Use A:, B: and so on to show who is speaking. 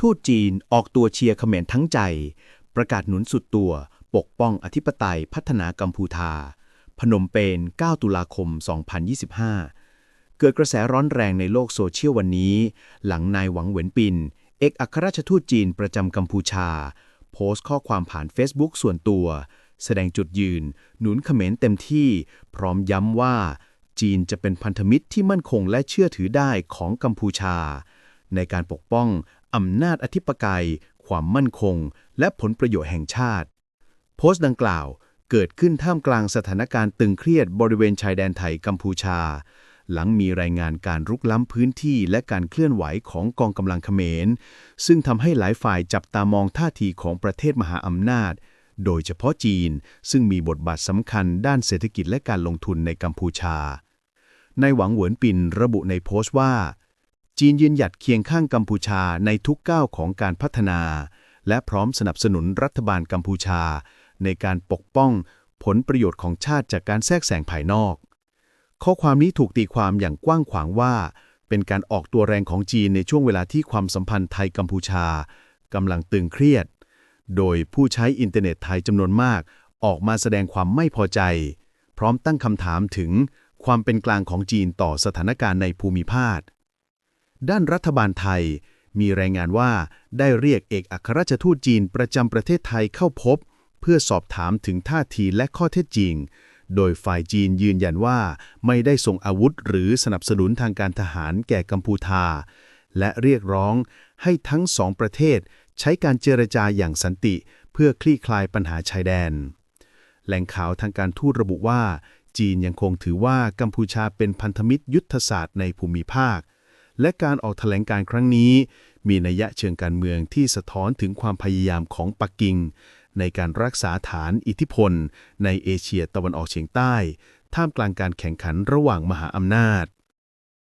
A: ทูตจีนออกตัวเชียร์เขมรทั้งใจ ประกาศหนุนสุดตัว ปกป้องอธิปไตยพัฒนากัมพูชาพนมเปญ 9 ตุลาคม 2025 เกิดกระแสร้อนแรงในโลกโซเชียลวันนี้ หลังนายหวังเหวินปิน เอกอัครราชทูตจีนประจำกัมพูชา โพสต์ข้อความผ่าน Facebook ส่วนตัว แสดงจุดยืน หนุนเขมรเต็มที่ พร้อมย้ำว่า จีนจะเป็นพันธมิตรที่มั่นคงและเชื่อถือได้ของกัมพูชา ในการปกป้องอำนาจอธิปไตยความมั่นคง และผลประโยชน์แห่งชาติ โพสต์ดังกล่าวเกิดขึ้นท่ามกลางสถานการณ์ตึงเครียดบริเวณชายแดนไทยกัมพูชา หลังมีรายงานการรุกล้ำพื้นที่และการเคลื่อนไหวของกองกำลังเขมร ซึ่งทำให้หลายฝ่ายจับตามองท่าทีของประเทศมหาอำนาจ โดยเฉพาะจีน ซึ่งมีบทบาทสำคัญด้านเศรษฐกิจและการลงทุนในกัมพูชา ในหวังเหวินปินระบุในโพสต์ว่า จีนยืนหยัดเคียงข้างกัมพูชาในทุกก้าวของการพัฒนา และพร้อมสนับสนุนรัฐบาลกัมพูชา ในการปกป้องผลประโยชน์ของชาติจากการแทรกแซงภายนอก ข้อความนี้ถูกตีความอย่างกว้างขวางว่า เป็นการออกตัวแรงของจีนในช่วงเวลาที่ความสัมพันธ์ไทยกัมพูชากำลังตึงเครียด โดยผู้ใช้อินเทอร์เน็ตไทยจำนวนมาก ออกมาแสดงความไม่พอใจ พร้อมตั้งคำถามถึงความเป็นกลางของจีนต่อสถานการณ์ในภูมิภาค ด้านรัฐบาลไทย มีรายงานว่าได้เรียกเอกอัครราชทูตจีนประจำประเทศไทยเข้าพบ เพื่อสอบถามถึงท่าทีและข้อเท็จจริง โดยฝ่ายจีนยืนยันว่าไม่ได้ส่งอาวุธหรือสนับสนุนทางการทหารแก่กัมพูชาและเรียกร้องให้ทั้งสองประเทศใช้การเจรจาอย่างสันติ เพื่อคลี่คลายปัญหาชายแดน แหล่งข่าวทางการทูตระบุว่า จีนยังคงถือว่ากัมพูชาเป็นพันธมิตรยุทธศาสตร์ในภูมิภาค และการออกแถลงการครั้งนี้ มีนัยยะเชิงการเมืองที่สะท้อนถึงความพยายามของปักกิ่ง ในการรักษาฐานอิทธิพล ในเอเชียตะวันออกเฉียงใต้ ท่ามกลางการแข่งขันระหว่างมหาอำนาจ